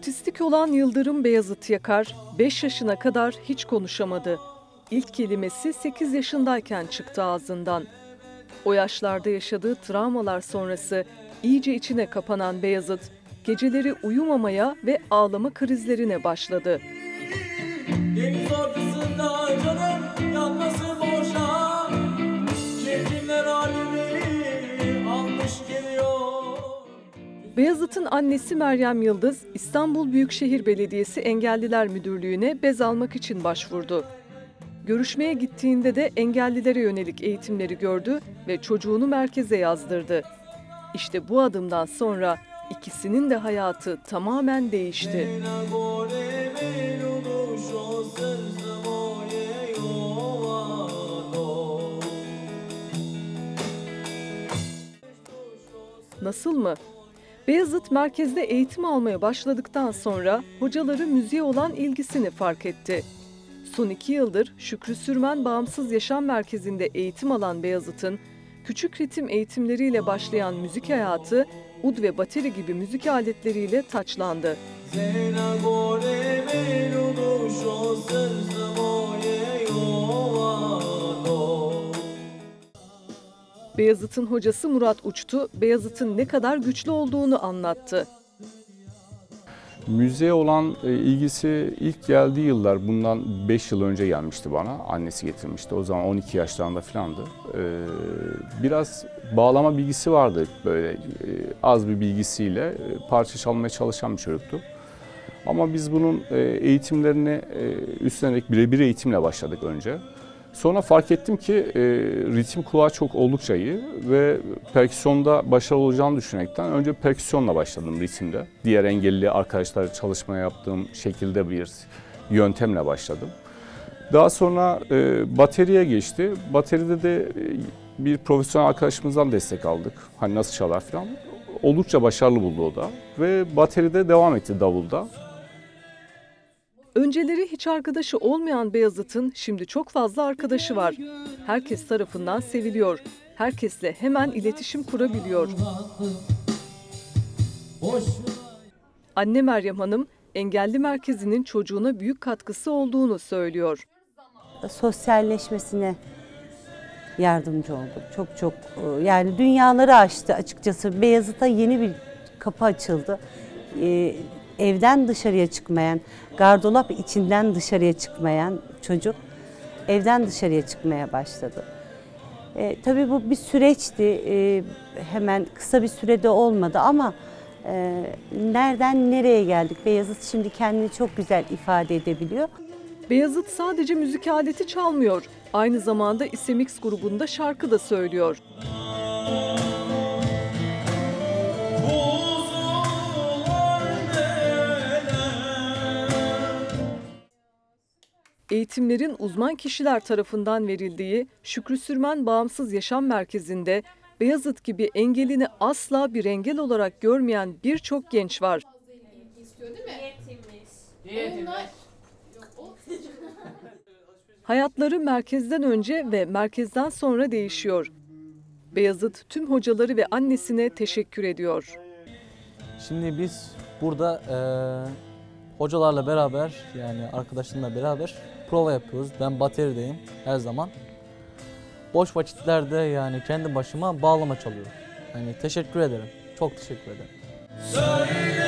Otistik olan Yıldırım Beyazıt Yakar 5 yaşına kadar hiç konuşamadı. İlk kelimesi 8 yaşındayken çıktı ağzından. O yaşlarda yaşadığı travmalar sonrası iyice içine kapanan Beyazıt, geceleri uyumamaya ve ağlama krizlerine başladı. Beyazıt'ın annesi Meryem Yıldız, İstanbul Büyükşehir Belediyesi Engelliler Müdürlüğü'ne bez almak için başvurdu. Görüşmeye gittiğinde de engellilere yönelik eğitimleri gördü ve çocuğunu merkeze yazdırdı. İşte bu adımdan sonra ikisinin de hayatı tamamen değişti. Nasıl mı? Beyazıt merkezde eğitim almaya başladıktan sonra hocaları müziğe olan ilgisini fark etti. Son iki yıldır Şükrü Sürmen Bağımsız Yaşam Merkezi'nde eğitim alan Beyazıt'ın küçük ritim eğitimleriyle başlayan müzik hayatı ud ve bateri gibi müzik aletleriyle taçlandı. Beyazıt'ın hocası Murat Uçtu, Beyazıt'ın ne kadar güçlü olduğunu anlattı. Müziğe olan e, ilgisi ilk geldiği yıllar bundan 5 yıl önce gelmişti bana. Annesi getirmişti. O zaman 12 yaşlarında falandı. Ee, Biraz bağlama bilgisi vardı böyle e, az bir bilgisiyle e, parça çalmaya çalışan bir çocuktu. Ama biz bunun e, eğitimlerini e, üstlenerek birebir eğitimle başladık önce. Sonra fark ettim ki e, ritim kulağı çok oldukça iyi ve perküsyonda başarılı olacağını düşünerekten önce perküsyonla başladım ritimde. Diğer engelli arkadaşlar çalışma yaptığım şekilde bir yöntemle başladım. Daha sonra e, bateriye geçti. Bateride de e, bir profesyonel arkadaşımızdan destek aldık. Hani nasıl çalar falan. Oldukça başarılı buldu o da. Ve bateride devam etti davulda. Önceleri hiç arkadaşı olmayan Beyazıt'ın şimdi çok fazla arkadaşı var. Herkes tarafından seviliyor. Herkesle hemen iletişim kurabiliyor. Anne Meryem Hanım, engelli merkezinin çocuğuna büyük katkısı olduğunu söylüyor. sosyalleşmesine yardımcı oldu. Çok çok e, yani dünyaları açtı açıkçası. Beyazıt'a yeni bir kapı açıldı. Ee, evden dışarıya çıkmayan, gardırop içinden dışarıya çıkmayan çocuk evden dışarıya çıkmaya başladı. E, tabii bu bir süreçti. E, hemen kısa bir sürede olmadı ama e, nereden nereye geldik? Beyazıt şimdi kendini çok güzel ifade edebiliyor. Beyazıt sadece müzik aleti çalmıyor. Aynı zamanda İsemix grubunda şarkı da söylüyor. Eğitimlerin uzman kişiler tarafından verildiği Şükrü Sürmen Bağımsız Yaşam Merkezi'nde Beyazıt gibi engelini asla bir engel olarak görmeyen birçok genç var. Hayatları merkezden önce ve merkezden sonra değişiyor. Beyazıt tüm hocaları ve annesine teşekkür ediyor. Şimdi biz burada eee, hocalarla beraber yani arkadaşlarımla beraber prova yapıyoruz. Ben baterideyim her zaman. Boş vakitlerde yani kendi başıma bağlama çalıyorum. Yani teşekkür ederim. Çok teşekkür ederim. Söyle